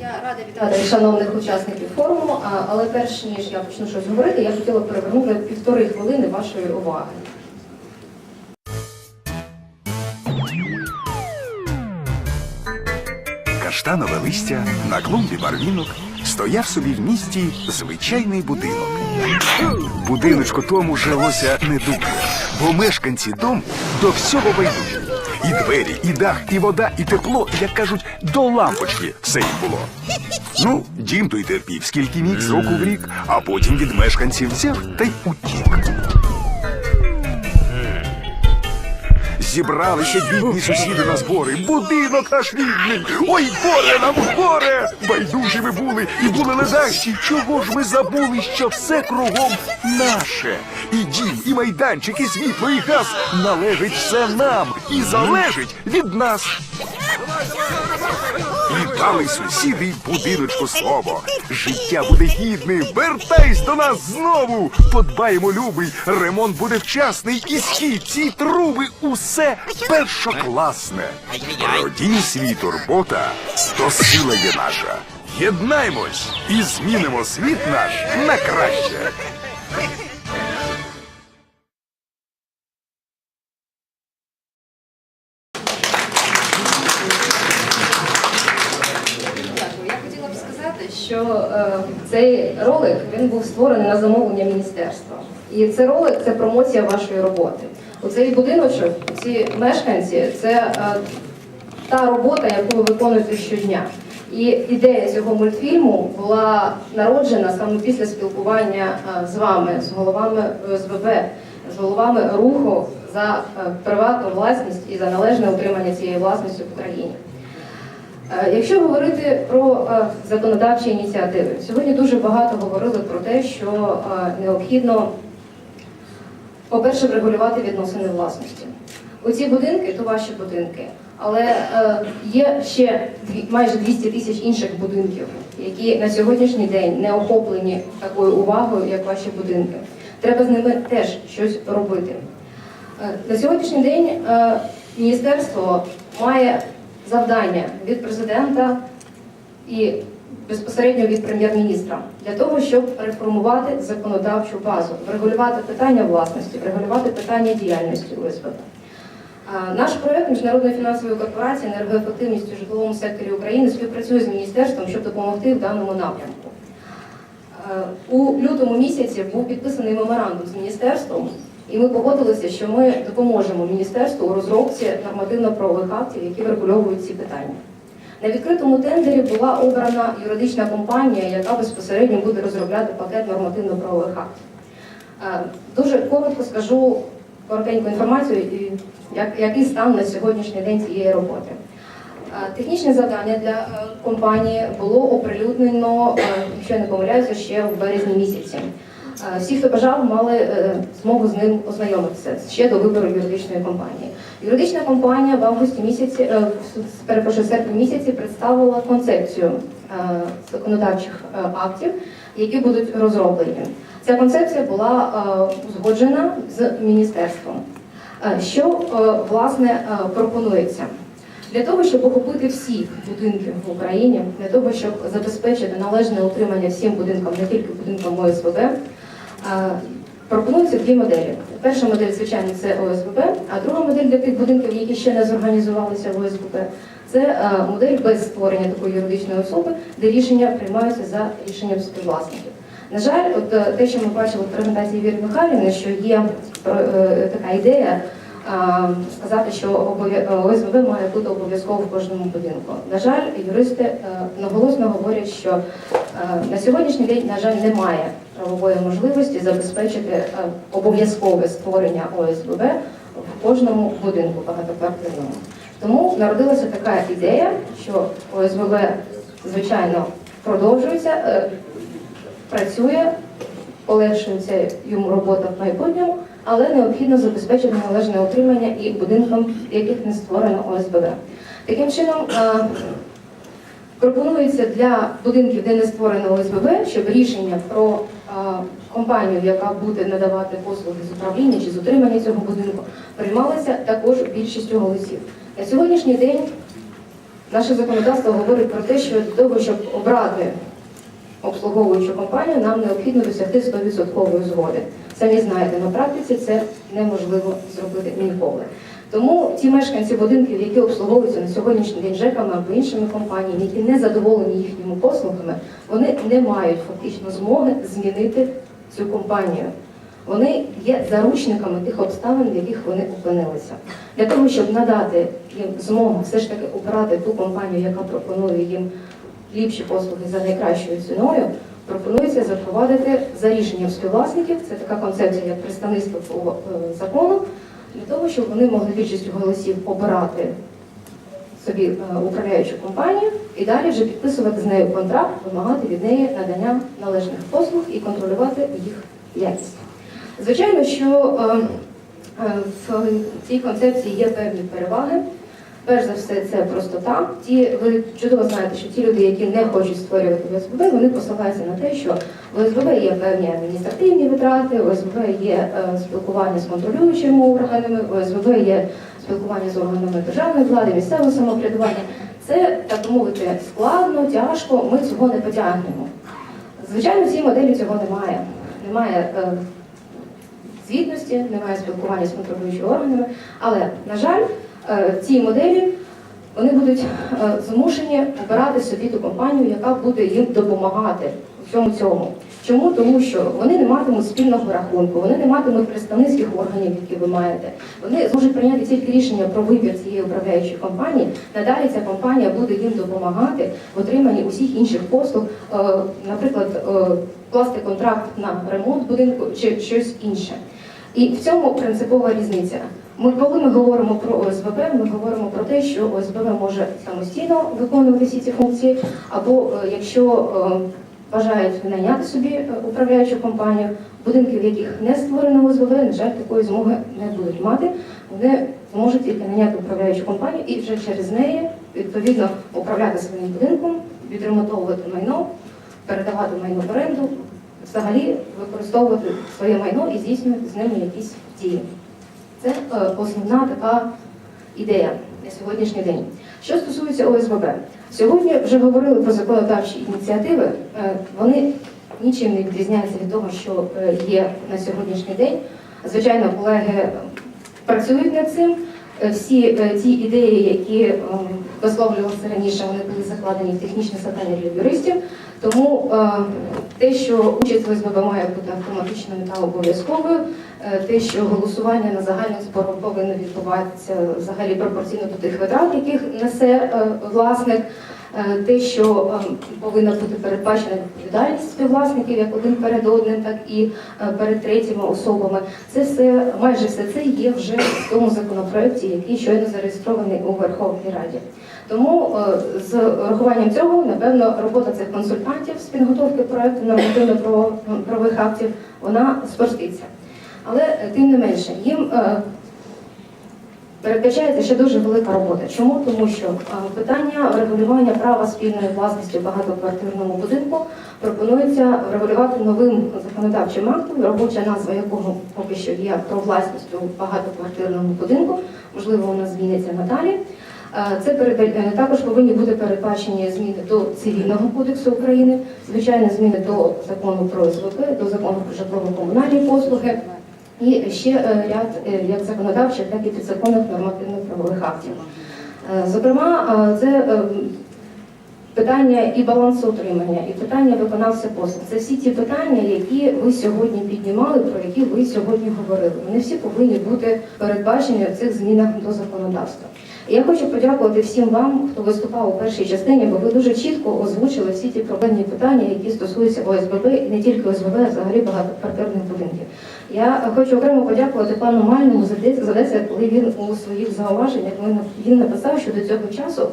Я рада вітати шановних учасників форуму, але перш ніж я почну щось говорити, я хотіла б привернути півтори хвилини вашої уваги. Каштанове листя на клумбі барвінок стояв собі в місті звичайний будинок. Будиночку тому жилося не дуже, бо мешканці дому до всього байдужі. І двері, і дах, і вода, і тепло, як кажуть, до лампочки все їм було. Ну, дім той терпів, скільки міг з року в рік, а потім від мешканців взяв та й утік. Зібралися бідні сусіди на збори. Будинок наш рідний. Ой, горе нам горе! Байдужі ми були і були ледащі. Чого ж ми забули, що все кругом наше? І дім, і майданчик, і світло, і газ належить все нам і залежить від нас. І дали сусіди й будиночку слово. Життя буде гідним, вертайся до нас знову. Подбаємо, любий, ремонт буде вчасний, і східці, і труби, усе першокласне. Про дім свій турбота, то сила є наша. Єднаймось і змінимо світ наш на краще. Цей ролик він був створений на замовлення міністерства. І цей ролик це промоція вашої роботи. У цей будиночок, ці мешканці, це е, та робота, яку ви виконуєте щодня. І ідея цього мультфільму була народжена саме після спілкування е, з вами, з головами ОСББ, з головами руху за е, приватну власність і за належне утримання цієї власності в Україні. Е, Якщо говорити про е, законодавчі ініціативи, сьогодні дуже багато говорили про те, що е, необхідно, по-перше, врегулювати відносини власності. Оці будинки то ваші будинки, але є ще майже 200 тисяч інших будинків, які на сьогоднішній день не охоплені такою увагою, як ваші будинки. Треба з ними теж щось робити. На сьогоднішній день міністерство має завдання від президента і безпосередньо від прем'єр-міністра для того, щоб реформувати законодавчу базу, врегулювати питання власності, врегулювати питання діяльності ОСББ. Наш проект Міжнародної фінансової корпорації енергоефективність у житловому секторі України співпрацює з міністерством, щоб допомогти в даному напрямку. У лютому місяці був підписаний меморандум з міністерством, і ми погодилися, що ми допоможемо міністерству у розробці нормативно-правових актів, які врегульовують ці питання. На відкритому тендері була обрана юридична компанія, яка безпосередньо буде розробляти пакет нормативно-правових актів. Е, Дуже коротко скажу коротеньку інформацію, як, який стан на сьогоднішній день цієї роботи. Е, Технічне завдання для е, компанії було оприлюднено, якщо я не помиляюся, ще в березні місяці. Е, Всі, хто бажав, мали е, змогу з ним ознайомитися ще до вибору юридичної компанії. Юридична компанія в августі місяці, е, перепрошую, серпні місяці представила концепцію законодавчих актів, які будуть розроблені. Ця концепція була узгоджена з міністерством. Що власне пропонується? Для того, щоб охопити всі будинки в Україні, для того, щоб забезпечити належне утримання всім будинкам, не тільки будинкам ОСББ, е, пропонуються дві моделі. Перша модель, звичайно, це ОСББ, а друга модель для тих будинків, які ще не зорганізувалися в ОСББ, це е, модель без створення такої юридичної особи, де рішення приймаються за рішенням співвласників. На жаль, от е, те, що ми бачили в презентації Віри Михайлівни, що є е, така ідея сказати, що ОСББ має бути обов'язково в кожному будинку. На жаль, юристи наголосно говорять, що на сьогоднішній день, на жаль, немає правової можливості забезпечити е, обов'язкове створення ОСББ в кожному будинку багатоквартирному. Тому народилася така ідея, що ОСББ, звичайно, продовжується, е, працює, полегшується йому робота в майбутньому, але необхідно забезпечити належне утримання і будинкам, в яких не створено ОСББ. Таким чином, е, пропонується для будинків, де не створено ОСББ, щоб рішення про компанію, яка буде надавати послуги з управління чи з утримання цього будинку, приймалося також більшістю голосів. На сьогоднішній день Наше законодавство говорить про те, що для того, щоб обрати обслуговуючу компанію, нам необхідно досягти 100% згоди. Самі знаєте, на практиці це неможливо зробити ніколи. Тому ті мешканці будинків, які обслуговуються на сьогоднішній день ЖЕКами або іншими компаніями, які не задоволені їхніми послугами, вони не мають фактично змоги змінити цю компанію. Вони є заручниками тих обставин, в яких вони опинилися. Для того, щоб надати їм змогу все ж таки обрати ту компанію, яка пропонує їм ліпші послуги за найкращою ціною, пропонується запровадити за рішенням співвласників. Це така концепція, як представництво по е, закону, для того, щоб вони могли більшістю голосів обирати собі е, управляючу компанію і далі вже підписувати з нею контракт, вимагати від неї надання належних послуг і контролювати їх якість. Звичайно, що е, е, в цій концепції є певні переваги. Перш за все, це простота. Ті, ви чудово знаєте, що ті люди, які не хочуть створювати ОСББ, вони посилаються на те, що в ОСББ є певні адміністративні витрати, в ОСББ є е, спілкування з контролюючими органами, в ОСББ є спілкування з органами державної влади, місцевого самоврядування. Це, так мовити, складно, тяжко, ми цього не потягнемо. Звичайно, в цій моделі цього немає. Немає е, звітності, немає спілкування з контролюючими органами. Але, на жаль, е, ці моделі вони будуть е, змушені обирати собі ту компанію, яка буде їм допомагати у всьому цьому. Чому? Тому що вони не матимуть спільного рахунку, вони не матимуть представницьких органів, які ви маєте. Вони зможуть прийняти тільки рішення про вибір цієї управляючої компанії. Надалі ця компанія буде їм допомагати в отриманні усіх інших послуг, е, наприклад, класти контракт на ремонт будинку чи щось інше. І в цьому принципова різниця. Ми, коли ми говоримо про ОСББ, ми говоримо про те, що ОСББ може самостійно виконувати всі ці функції, або е, якщо е, бажають найняти собі е, управляючу компанію, будинки, в яких не створено ОСББ, на жаль, такої змоги не будуть мати. Вони зможуть тільки найняти управляючу компанію і вже через неї відповідно управляти своїм будинком, відремонтовувати майно, передавати майно в оренду, взагалі використовувати своє майно і здійснювати з ними якісь дії. Це е, основна така ідея на сьогоднішній день. Що стосується ОСББ, сьогодні вже говорили про законодавчі ініціативи. Е, Вони нічим не відрізняються від того, що е, є на сьогоднішній день. Звичайно, колеги працюють над цим. Всі ті ідеї, які висловлювалися раніше, вони були закладені в технічне завдання для юристів. Тому те, що участь в СББ має бути автоматичною та обов'язковою, те, що голосування на загальних зборах повинно відбуватися взагалі пропорційно до тих витрат, яких несе е, власник. Е, Те, що е, повинна бути передбачена відповідальність співвласників як один перед одним, так і е, перед третіми особами, це все майже все це є вже в тому законопроекті, який щойно зареєстрований у Верховній Раді. Тому е, з урахуванням цього, напевно, робота цих консультантів з підготовки проекту нормативно-правових актів вона спроститься. Але е, тим не менше, їм е, передбачається ще дуже велика робота. Чому? Тому що е, питання регулювання права спільної власності в багатоквартирному будинку пропонується регулювати новим законодавчим актом, робоча назва якого поки що є про власність у багатоквартирному будинку. Можливо, вона зміниться надалі. Е, Це е, також повинні бути передбачені зміни до цивільного кодексу України, звичайно, зміни до закону про СВП, до закону про житлово-комунальні послуги і ще е, ряд е, як законодавчих, так і підзаконних нормативно-правових актів. Е, Зокрема, це питання і балансоутримання, і питання виконавця послуг. Це всі ті питання, які ви сьогодні піднімали, про які ви сьогодні говорили. Вони всі повинні бути передбачені в цих змінах до законодавства. Я хочу подякувати всім вам, хто виступав у першій частині, бо ви дуже чітко озвучили всі ті проблемні питання, які стосуються ОСББ, і не тільки ОСББ, а взагалі багатоквартирних будинків. Я хочу окремо подякувати пану Мальному за те, коли він у своїх зауваженнях він- написав, що до цього часу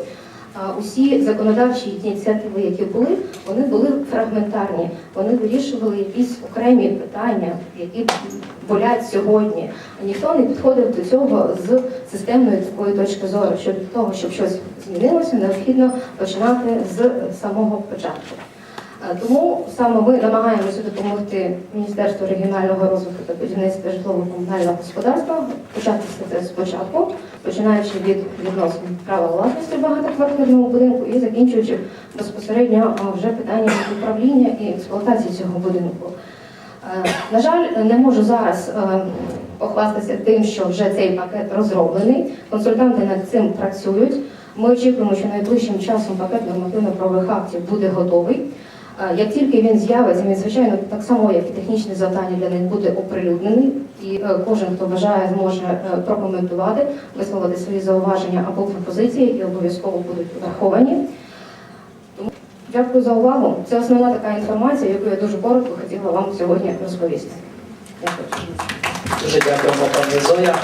усі законодавчі ініціативи, які були, вони були фрагментарні. Вони вирішували якісь окремі питання, які болять сьогодні. Ніхто не підходив до цього з системної такої точки зору, що для того, щоб щось змінилося, необхідно починати з самого початку. Е, Тому саме ми намагаємося допомогти Міністерству регіонального розвитку та будівництва житлово-комунального господарства почати все це спочатку, починаючи від відносин права власності в багатоквартирному будинку і закінчуючи безпосередньо вже питання управління і експлуатації цього будинку. Е, На жаль, не можу зараз е, похвастатися тим, що вже цей пакет розроблений. Консультанти над цим працюють. Ми очікуємо, що найближчим часом пакет нормативно-правових актів буде готовий. Е, Як тільки він з'явиться, він звичайно так само, як і технічне завдання для них буде оприлюднений, і е, кожен, хто бажає, зможе е, прокоментувати, висловити свої зауваження або пропозиції, і обов'язково будуть враховані. Тому Дякую за увагу. Це основна така інформація, яку я дуже коротко хотіла вам сьогодні розповісти. Дякую. Дуже дякуємо, пані Зоя.